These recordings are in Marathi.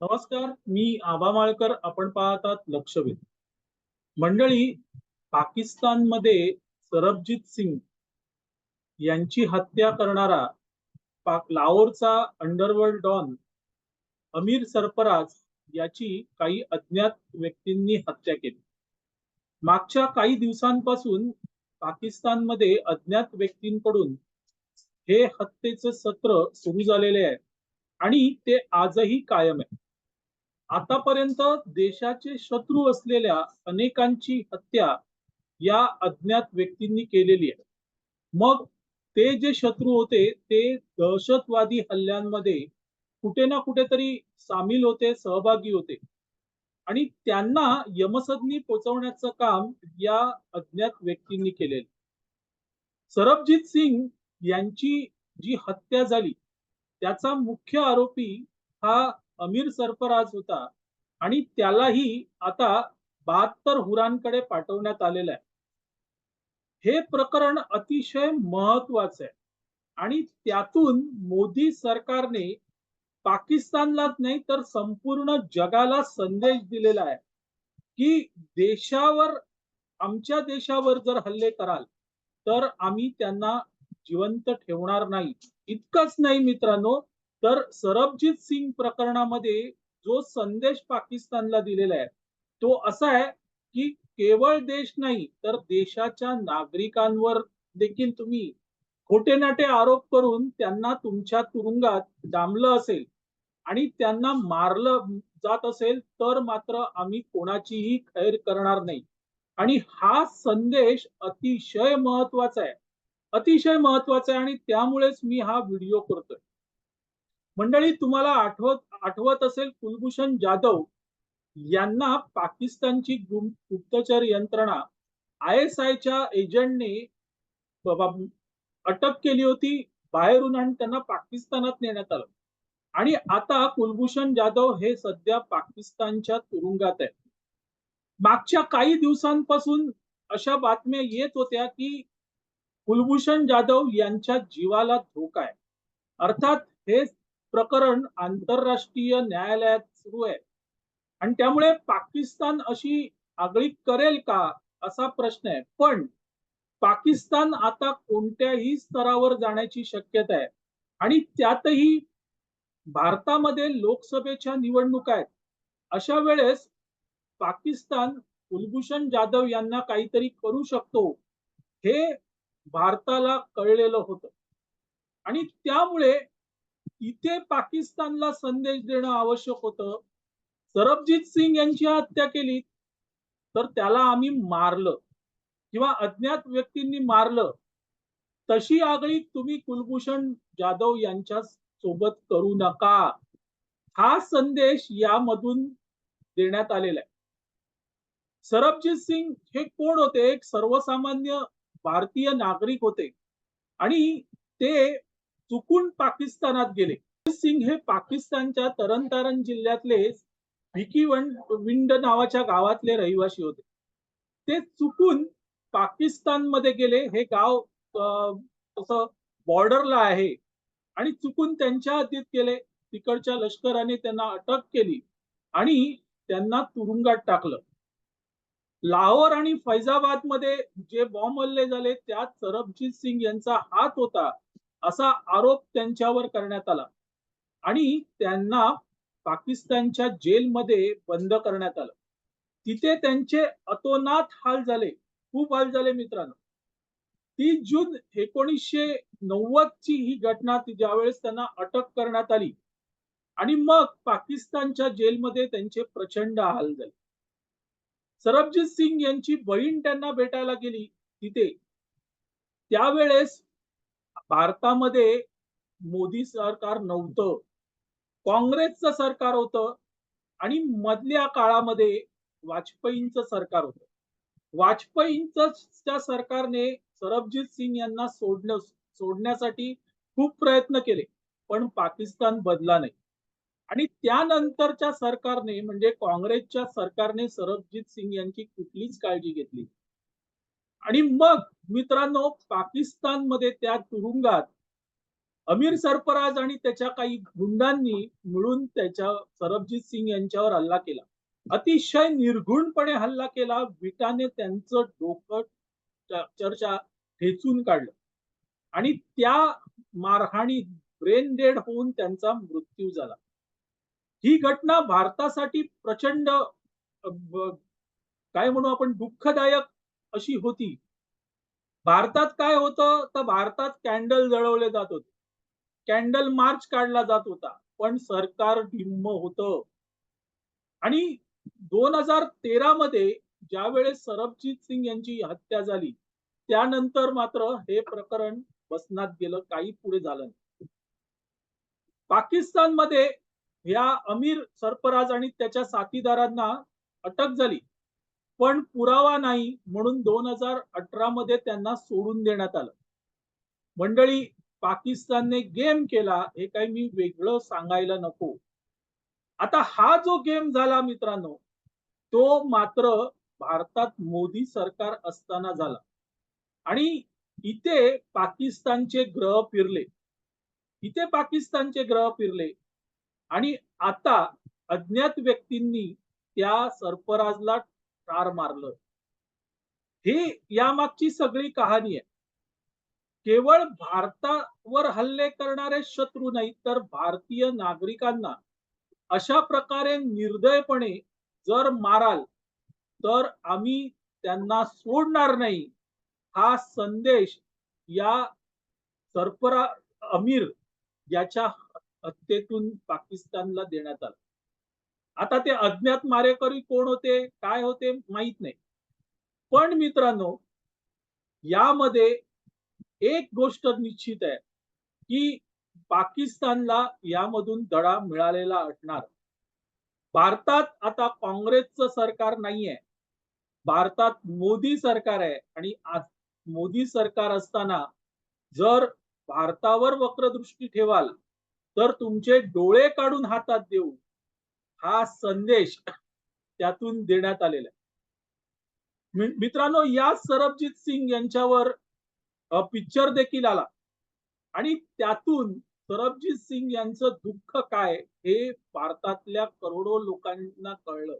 नमस्कार मी आबा माळकर. आपण पाहतात लक्षवेध. मंडळी पाकिस्तानमध्ये सरबजीत सिंग यांची हत्या करणारा पाक लाहोरचा अंडरवर्ल्ड डॉन अमीर सरफराज याची काही अज्ञात व्यक्तींनी हत्या केली. मागच्या काही दिवसांपासून पाकिस्तानमध्ये अज्ञात व्यक्तींकडून हे हत्येचे सत्र सुरू झालेले आहे आणि ते आजही कायम आहे. आतापर्यंत देशाचे शत्रू असलेल्या अनेकांची हत्या या अज्ञात व्यक्तींनी केलेली आहे. मग ते जे शत्रू होते ते दहशतवादी हल्ल्यांमध्ये कुठे ना कुठेतरी सामील होते सहभागी होते. आणि त्यांना यमसदनी पोचवण्याचं काम या अज्ञात व्यक्तींनी केलेलं सरबजीत सिंग यांची जी हत्या झाली त्याचा मुख्य आरोपी हा अमीर सरफराज होता. आणि त्यालाही आता बहात्तर हुरांकडे पाठवण्यात आलेलं आहे. हे प्रकरण अतिशय महत्वाचं आहे. आणि त्यातून मोदी सरकारने पाकिस्तानलाच नाही तर संपूर्ण जगाला संदेश दिलेला आहे. की देशावर आमच्या देशावर जर हल्ले कराल तर आम्ही त्यांना जिवंत ठेवणार नाही. इतकंच नाही मित्रांनो तर सरबजीत सिंग प्रकरणामध्ये जो संदेश पाकिस्तानला दिलेला आहे तो असा आहे की केवळ देश नाही तर देशाच्या नागरिकांवर देखील तुम्ही खोटे नाटे आरोप करून त्यांना तुमच्या तुरुंगात डांबलं असेल आणि त्यांना मारलं जात असेल तर मात्र आम्ही कोणाचीही खैर करणार नाही. आणि हा संदेश अतिशय महत्त्वाचा आहे. अतिशय महत्त्वाचा आहे आणि त्यामुळेच मी हा व्हिडिओ करतोय. मंडळी तुम्हाला आठवत आठवत असेल कुलभूषण जाधव यांना पाकिस्तानची गुप्तचर यंत्रणा आय एस आयच्या एजंटने अटक केली होती. बाहेरून आणि त्यांना पाकिस्तानात नेण्यात आलं. आणि आता कुलभूषण जाधव हे सध्या पाकिस्तानच्या तुरुंगात आहे मागच्या काही दिवसांपासून अशा बातम्या येत होत्या की कुलभूषण जाधव यांच्या जीवाला धोका आहे. अर्थात हे प्रकरण आंतरराष्ट्रीय न्यायालयात सुरू आहे. आणि त्यामुळे पाकिस्तान अशी आगळी करेल का असा प्रश्न आहे. पण पाकिस्तान आता कोणत्याही स्तरावर जाण्याची शक्यता आहे. आणि त्यातही भारतामध्ये लोकसभेच्या निवडणुका आहेत. अशा वेळेस पाकिस्तान कुलभूषण जाधव यांना काहीतरी करू शकतो हे भारताला कळलेलं होतं. आणि त्यामुळे इथे पाकिस्तानला संदेश देणं आवश्यक होतं. सरबजीत सिंग यांची हत्या केली तर त्याला आम्ही मारलं किंवा अज्ञात व्यक्तींनी मारलं. तशी आगळी तुम्ही कुलभूषण जाधव यांच्या सोबत करू नका. हा संदेश यामधून देण्यात आलेला आहे. सरबजीत सिंग हे कोण होते? एक सर्वसामान्य भारतीय नागरिक होते. आणि ते चुकून पाकिस्तानात गेले. सिंग हे पाकिस्तानच्या तरनतारन जिल्ह्यातले भिकी विंड नावाच्या गावातले रहिवासी होते. ते चुकून पाकिस्तानमध्ये गेले. हे गाव तसं बॉर्डरला आहे. आणि चुकून त्यांच्या हद्दीत गेले. तिकडच्या लष्कराने त्यांना अटक केली आणि त्यांना तुरुंगात टाकलं. लाहोर आणि फैजाबादमध्ये जे बॉम्ब हल्ले झाले त्यात सरबजीत सिंग यांचा हात होता. असा आरोप त्यांच्यावर करण्यात आला. आणि त्यांना पाकिस्तानच्या जेलमध्ये बंद करण्यात आलं. तिथे त्यांचे अतोनात हाल झाले. खूप हाल झाले मित्रांनो. तीस जून एकोणीसशे नव्वद ची ही घटना ज्यावेळेस त्यांना अटक करण्यात आली. आणि मग पाकिस्तानच्या जेलमध्ये त्यांचे प्रचंड हाल झाले. सरबजीत सिंग यांची बहीण त्यांना भेटायला गेली तिथे. त्यावेळेस भारतामध्ये मोदी सरकार नव्हतं. काँग्रेसचं सरकार होतं आणि मधल्या काळामध्ये वाजपेयींचं सरकार होतं. वाजपेयींच्या सरकारने सरबजीत सिंग यांना सोडण सोडण्यासाठी खूप प्रयत्न केले पण पाकिस्तान बदला नाही. आणि त्यानंतरच्या सरकारने म्हणजे काँग्रेसच्या सरकारने सरबजीत सिंग यांची कुठलीच काळजी घेतली आणि मग मित्रांनो पाकिस्तानमध्ये त्या तुरुंगात अमीर सरफराज आणि त्याच्या काही गुंडांनी मिळून त्याच्या सरबजीत सिंग यांच्यावर हल्ला केला. अतिशय निर्घुणपणे हल्ला केला. विटाने त्यांचं डोकं चर्चा ठेचून काढलं. आणि त्या मारहाणीत ब्रेन डेड होऊन त्यांचा मृत्यू झाला. ही घटना भारतासाठी प्रचंड काय म्हणू आपण दुःखदायक अशी होती. भारतात काय होतं? तर भारतात कॅन्डल जळवले जात होते. कॅन्डल मार्च काढला जात होता. पण सरकार ढिम्म होत. आणि दोन हजार तेरा मध्ये ज्यावेळेस सरबजीत सिंग यांची हत्या झाली त्यानंतर मात्र हे प्रकरण बसनात गेलं काही पुढे झालं नाही. पाकिस्तानमध्ये या अमीर सरफराज आणि त्याच्या साथीदारांना अटक झाली. पण पुरावा नाही म्हणून दोन हजार अठरा मध्ये त्यांना सोडून देण्यात आलं. मंडळी पाकिस्तानने गेम केला हे काही मी वेगळं सांगायला नको. आता हा जो गेम झाला मित्रांनो तो मात्र भारतात मोदी सरकार असताना झाला. आणि इथे पाकिस्तानचे ग्रह फिरले. इथे पाकिस्तानचे ग्रह फिरले. आणि आता अज्ञात व्यक्तींनी त्या सरफराजला ठार मारलं. ही यामागची सगळी कहाणी आहे. केवळ भारतावर हल्ले करणारे शत्रू नाही तर भारतीय नागरिकांना अशा प्रकारे निर्दयपणे जर माराल तर आम्ही त्यांना सोडणार नाही हा संदेश या सरफरा अमीर याच्या हत्येतून पाकिस्तानला देण्यात आला. आता ते अज्ञात मारेकरी कोण होते काय होते माहीत नाही. पण मित्रांनो यामध्ये एक गोष्ट निश्चित आहे की पाकिस्तानला यामधून धडा मिळालेला असणार. भारतात आता काँग्रेसचं सरकार नाहीये. भारतात मोदी सरकार आहे आणि आज मोदी सरकार असताना जर भारतावर वक्रदृष्टी ठेवाल तर तुमचे डोळे काढून हातात देऊ हा संदेश त्यातून देण्यात आलेला आहे. मित्रांनो या सरबजीत सिंग यांच्यावर पिक्चर देखील आला. आणि त्यातून सरबजीत सिंग यांचं दुःख काय हे भारतातल्या करोडो लोकांना कळलं.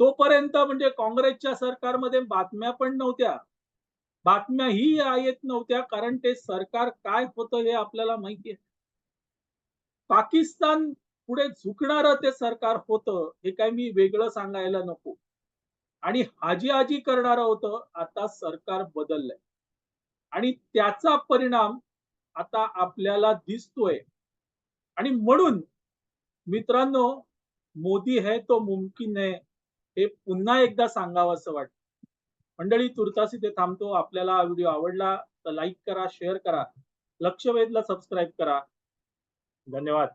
तोपर्यंत म्हणजे काँग्रेसच्या सरकारमध्ये बातम्या पण नव्हत्या. बातम्याही येत नव्हत्या कारण ते सरकार काय होतं हे आपल्याला माहिती आहे. पाकिस्तान पुढे झुकणारं ते सरकार होतं हे काय मी वेगळं सांगायला नको. आणि हाजी आजी करणारं होतं आता सरकार बदललंय. आणि त्याचा परिणाम आता आपल्याला दिसतोय. आणि म्हणून मित्रांनो मोदी है तो मुमकिन है हे पुन्हा एकदा सांगावं असं वाटतं. मंडळी तुर्तास इथे थांबतो. आपल्याला हा व्हिडिओ आवडला तर लाईक करा शेअर करा. लक्षवेधला सबस्क्राईब करा. धन्यवाद.